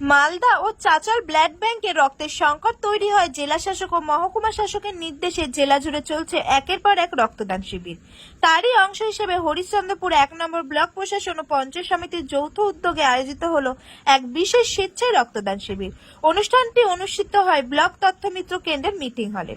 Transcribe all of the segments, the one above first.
মালদা ও Chanchal blood ব্যাংকে রক্তের সংকট তৈরি হয় জেলা শাসক ও মহকুমা শাসকের নির্দেশে। জেলা জুড়ে চলছে একের পর এক রক্তদান শিবির। তারই অংশ হিসেবে হরিশ্চন্দ্রপুর এক নম্বর ব্লক প্রশাসন ও পঞ্চায়েত সমিতির যৌথ উদ্যোগে আয়োজিত হলো এক বিশেষ স্বেচ্ছায় রক্তদান শিবির। অনুষ্ঠানটি অনুষ্ঠিত হয় ব্লক তথ্য মিত্র কেন্দ্রের মিটিং হলে।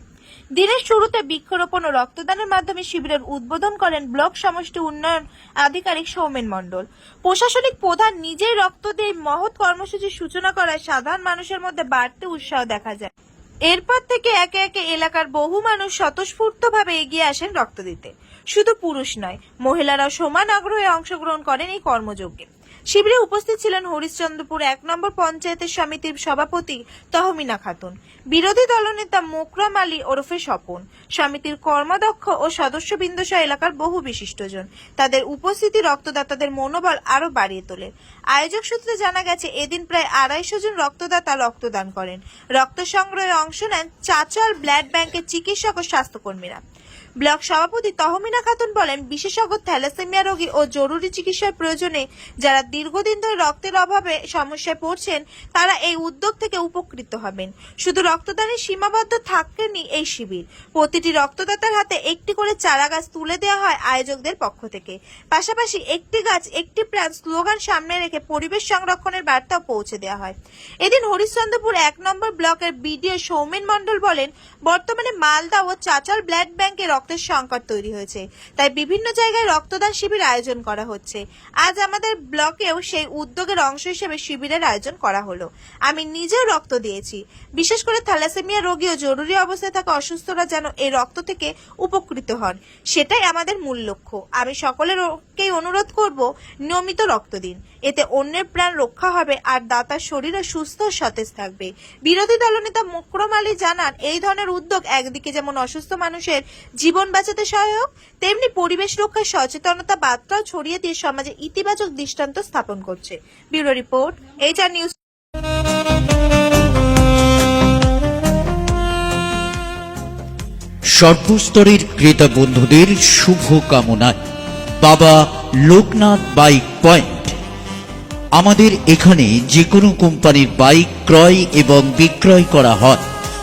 দিনের শুরুতে বৃক্ষরোপণ ও রক্তদানের মাধ্যমে শিবিরের উদ্বোধন করেন ব্লক সমষ্টি উন্নয়ন আধিকারিক সৌমেন মণ্ডল। প্রশাসনিক প্রধান নিজেই রক্ত দিয়ে মহৎ কর্মসূচির সূচনা করায় সাধারণ মানুষের মধ্যে বাড়তে উৎসাহ দেখা যায়। এরপর থেকে একে একে এলাকার বহু মানুষ স্বতঃস্ফূর্তভাবে এগিয়ে আসেন রক্ত দিতে। শুধু পুরুষ নয় মহিলারা সমান আগ্রহে অংশগ্রহণ করেন এই কর্মযজ্ঞে। শিবিরে উপস্থিত ছিলেন হরিশ্চন্দ্রপুর এক নম্বর পঞ্চায়েতের সমিতির সভাপতি তহমিনা খাতুন, বিরোধী দলনেতা মোকরাম আলী ওরফে স্বপন, সমিতির কর্মাধ্যক্ষ ও সদস্যবৃন্দ সহ এলাকার বহু বিশিষ্টজন। তাদের উপস্থিতি রক্তদাতাদের মনোবল আরও বাড়িয়ে তোলে। আয়োজক সূত্রে জানা গেছে, এদিন প্রায় আড়াইশো জন রক্তদাতা রক্তদান করেন। রক্ত সংগ্রহে অংশ নেন চাচল ব্লাড ব্যাংকের চিকিৎসক ও স্বাস্থ্যকর্মীরা। ব্লক সভাপতি তহমিনা খাতুন বলেন, বিশেষজ্ঞ থ্যালাসেমিয়া রোগী ও জরুরি চিকিৎসার প্রয়োজনে যারা দীর্ঘদিন ধরে রক্তের অভাবে সমস্যায় পড়ছেন, তারা এই উদ্যোগ থেকে উপকৃত হবেন। শুধু রক্তদানের সীমাবদ্ধ থাকেনি এই শিবির। প্রতিটি রক্তদাতার হাতে একটি করে চারা গাছ তুলে দেওয়া হয় আয়োজকদের পক্ষ থেকে। পাশাপাশি একটি গাছ, একটি প্রাণ স্লোগান সামনে রেখে পরিবেশ সংরক্ষণের বার্তাও পৌঁছে দেওয়া হয়। এদিন হরিশ্চন্দ্রপুর এক নম্বর ব্লকের বিডিও সৌমেন মণ্ডল বলেন, বর্তমানে মালদা ও চাচাল ব্লাড ব্যাংকে রক্তের সংকট তৈরি হয়েছে। তাই বিভিন্ন জায়গায় রক্তদান শিবির আয়োজন করা হচ্ছে। আজ আমাদের ব্লকেও সেই উদ্যোগের অংশ হিসেবে শিবিরের আয়োজন করা হলো। আমি নিজেও রক্ত দিয়েছি। বিশেষ করে থ্যালাসেমিয়া রোগী ও জরুরি অবস্থায় থাকা অসুস্থরা যেন এই রক্ত থেকে উপকৃত হন। সেটাই আমাদের মূল লক্ষ্য। আমি সকলেরকেই অনুরোধ করব, নিয়মিত রক্ত দিন। এতে অন্যের প্রাণ রক্ষা হবে আর দাতার শরীরও সুস্থ ও সতেজ থাকবে। বিরোধী দলনেতা মোকরম আলী জানান, এই ধরনের উদ্যোগ একদিকে যেমন অসুস্থ মানুষের জীবন বাঁচাতে সহায়ক, তেমনি পরিবেশ রক্ষার সচেতনতা বার্তাও ছড়িয়ে দিয়ে সমাজে ইতিবাচক দৃষ্টান্ত স্থাপন করছে। Bureau report, HR news. সর্বস্তরের ক্রেতা বন্ধুদের শুভ কামনায়। বাবা লোকনাথ বাইক পয়েন্ট। আমাদের এখানে যে কোনো কোম্পানির বাইক ক্রয় এবং বিক্রয় করা হয়।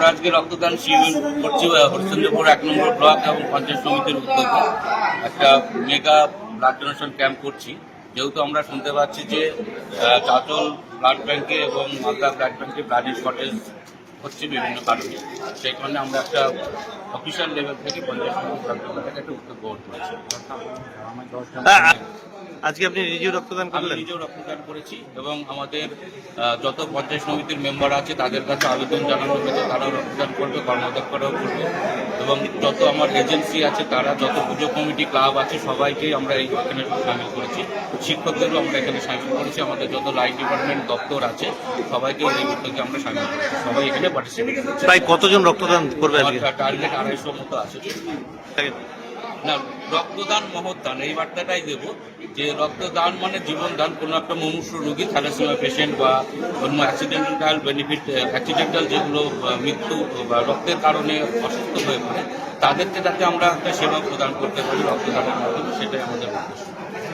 আমরা আজকে রক্তদান শিবির করছি আহ, হরিশ্চন্দ্রপুর এক নম্বর ব্লক এবং পঞ্চায়েত সমিতির উদ্যোগে। একটা মেগা ব্লাড ডোনেশন ক্যাম্প করছি। যেহেতু আমরা শুনতে পাচ্ছি যে চাঁচল ব্লাড ব্যাংকে এবং মালদা ব্লাড ব্যাংকে ব্লাডের শর্টেজ হচ্ছে বিভিন্ন কারণে। সেই কারণে আমরা একটা অফিসিয়াল লেভেল থেকে পঞ্চায়েত সমিতি ব্লক লেভেল থেকে একটা উদ্যোগ গ্রহণ করেছি। আজকে আপনি নিজেও রক্তদান করলেন? নিজেও রক্তদান করেছি এবং আমাদের যত পঞ্চায়েত সমিতির মেম্বার আছে তাদের কাছে আবেদন জানানো হয়েছে তারাও রক্তদান করবে কর্মাধ্যক্ষরাও করবে। এবং যত আমার এজেন্সি আছে তারা যত পুজো কমিটি ক্লাব আছে সবাইকেই আমরা এই এখানে সামিল করেছি। শিক্ষকদেরও আমরা এখানে সামিল করেছি আমাদের যত লাইট ডিপার্টমেন্ট দপ্তর আছে সবাইকে এই উদ্যোগে আমরা সামিল করেছি। সবাই এখানে পার্টিসিপেট প্রায় কতজন রক্তদান করবে টার্গেট আড়াইশো মতো আছে। না রক্তদান মহৎদান এই বার্তাটাই দেব যে রক্তদান মানে জীবনদান, কোনো একটা মুমূর্ষু রোগী থ্যালাসেমিয়া পেশেন্ট বা অন্য অ্যাক্সিডেন্টাল বেনিফিট অ্যাক্সিডেন্টাল যেগুলো মৃত্যু বা রক্তের কারণে অসুস্থ হয়ে পড়ে, তাদেরকে যাতে আমরা একটা সেবা প্রদান করতে পারি রক্তদানের মাধ্যমে, সেটাই আমাদের উদ্দেশ্য।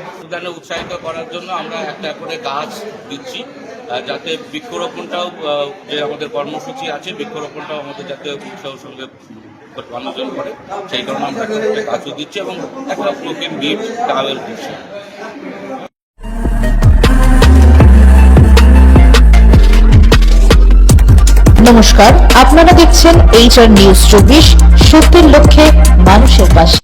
রক্তদানে উৎসাহিত করার জন্য আমরা একটা করে গাছ দিচ্ছি যাতে বৃক্ষরোপণটাও যে আমাদের কর্মসূচি আছে, বৃক্ষরোপণটাও আমাদের যাতে উৎসাহ সঙ্গে মানুষজন করে, সেই কারণে আমরা করে গাছও দিচ্ছি এবং একটা প্রোটিন নমস্কার, আপনারা দেখছেন এইচআর নিউজ চব্বিশ, সত্যের লক্ষ্যে মানুষের পাশে